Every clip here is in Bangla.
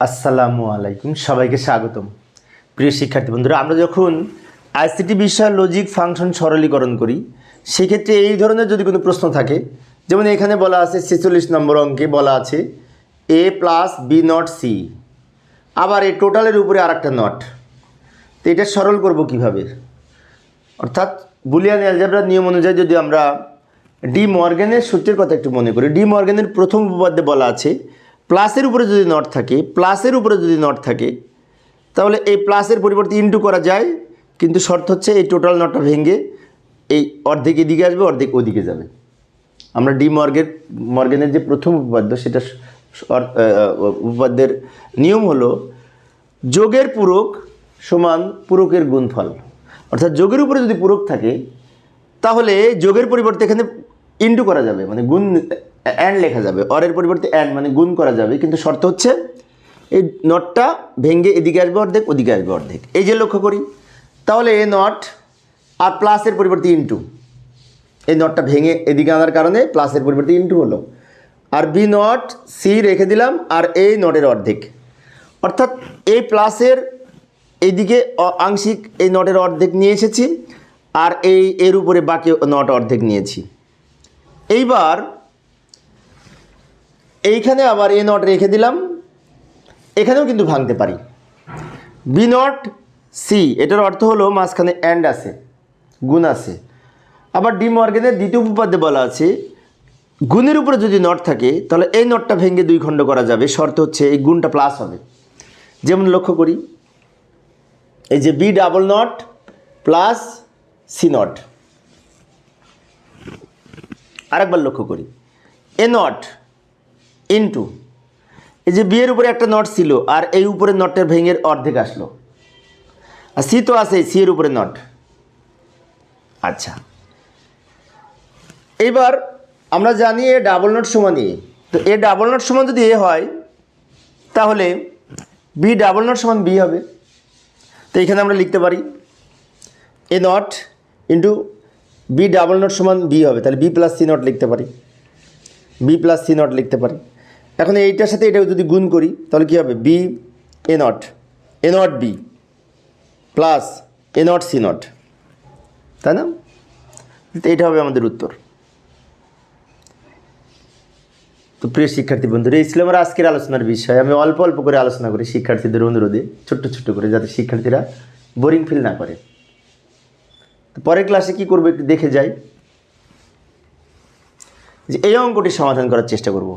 আসসালামু আলাইকুম, সবাইকে স্বাগতম। প্রিয় শিক্ষার্থী বন্ধুরা, আমরা যখন আইসিটি বিষয় লজিক ফাংশন সরলীকরণ করি, সেক্ষেত্রে এই ধরনের যদি কোনো প্রশ্ন থাকে, যেমন এখানে বলা আছে ছেচল্লিশ নম্বর অঙ্কে বলা আছে A plus B not C আবার এই টোটালের উপরে আর একটা নট তো এটা সরল করব কীভাবে? অর্থাৎ বুলিয়ান অ্যালজাবরার নিয়ম অনুযায়ী যদি আমরা ডি মর্গ্যানের সূত্রের কথা একটু মনে করি ডি মর্গ্যানের প্রথম উপপাদ্যে বলা আছে প্লাসের উপরে যদি নট থাকে, প্লাসের উপরে যদি নট থাকে, তাহলে এই প্লাসের পরিবর্তে ইনটু করা যায়, কিন্তু শর্ত হচ্ছে এই টোটাল নটটা ভেঙে এই অর্ধেক এদিকে আসবে, অর্ধেক ওদিকে যাবে। আমরা ডি মর্গের, মর্গেনের যে প্রথম উপপাদ্য, সেটা উপপাদ্যের নিয়ম হলো যোগের পূরক সমান পূরকের গুণফল। অর্থাৎ যোগের উপরে যদি পূরক থাকে, তাহলে যোগের পরিবর্তে এখানে ইনটু করা যাবে মানে গুণ অ্যান্ড লেখা যাবে। অরের পরিবর্তে অ্যান্ড মানে গুণ করা যাবে। কিন্তু শর্ত হচ্ছে, এই নটটা ভেঙে এদিকে আসবে অর্ধেক, ওদিকে আসবে অর্ধেক। এই যে লক্ষ্য করি, তাহলে এ নট আর প্লাসের পরিবর্তে ইনটু এই নটটা ভেঙে এদিকে আনার কারণে প্লাসের পরিবর্তে ইনটু হলো। আর বি নট সি রেখে দিলাম, আর এই নটের অর্ধেক। অর্থাৎ এই প্লাসের এইদিকে আংশিক এই নটের অর্ধেক নিয়ে এসেছি, আর এই এর উপরে বাকি নট অর্ধেক নিয়েছি। এইবার এইখানে আবার এ নট রেখে দিলাম। এখানেও কিন্তু ভাঙতে পারি। বি নট সি এটার অর্থ হলো মাঝখানে অ্যান্ড আছে, গুণ আছে। আবার ডি মর্গেনের দ্বিতীয় উপপাদ্যে বলা আছে, গুণের উপরে যদি নট থাকে, তাহলে এই নটটা ভেঙে দুই খণ্ড করা যাবে। শর্ত হচ্ছে এই গুণটা প্লাস হবে। যেমন লক্ষ্য করি, এই যে B double not plus C not আরেকবার লক্ষ্য করি। এ নট ইনটু এই যে বিয়ের উপরে একটা নট ছিল, আর এই উপরে নটটা ভেঙে অর্ধেক আসলো। আর সি তো আছে সি এর উপরে নট আচ্ছা। এবার আমরা জানি এ ডাবল নট সমান এ। তো এ ডাবল নট সমান যদি এ হয়, তাহলে বি ডাবল নট সমান বি হবে। তো এখানে আমরা লিখতে পারি, A not into B double not সমান বি হবে। তাহলে বি প্লাস সি নট লিখতে পারি। বি প্লাস সি নট লিখতে পারি। এখন এইটার সাথে এটা যদি গুণ করি, তাহলে কী হবে? B A not A not B plus A not C not তাই না? এটা হবে আমাদের উত্তর। তো প্রিয় শিক্ষার্থী বন্ধুরা, এই ছিল আমার আজকের আলোচনার বিষয়। আমি অল্প অল্প করে আলোচনা করি শিক্ষার্থীদের অনুরোধে, ছোট্ট ছোট্ট করে, যাতে শিক্ষার্থীরা বোরিং ফিল না করে। তো পরের ক্লাসে কি করব একটু দেখে যাই। যে এই অঙ্কটি সমাধান করার চেষ্টা করব।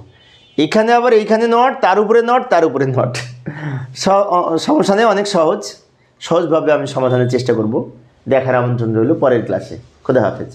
এখানে আবার এইখানে নট তার উপরে নট তার উপরে নট সমস্যা নেই অনেক সহজ। সহজভাবে আমি সমাধানের চেষ্টা করব। দেখার আমন্ত্রণ রইল পরের ক্লাসে খোদা হাফেজ।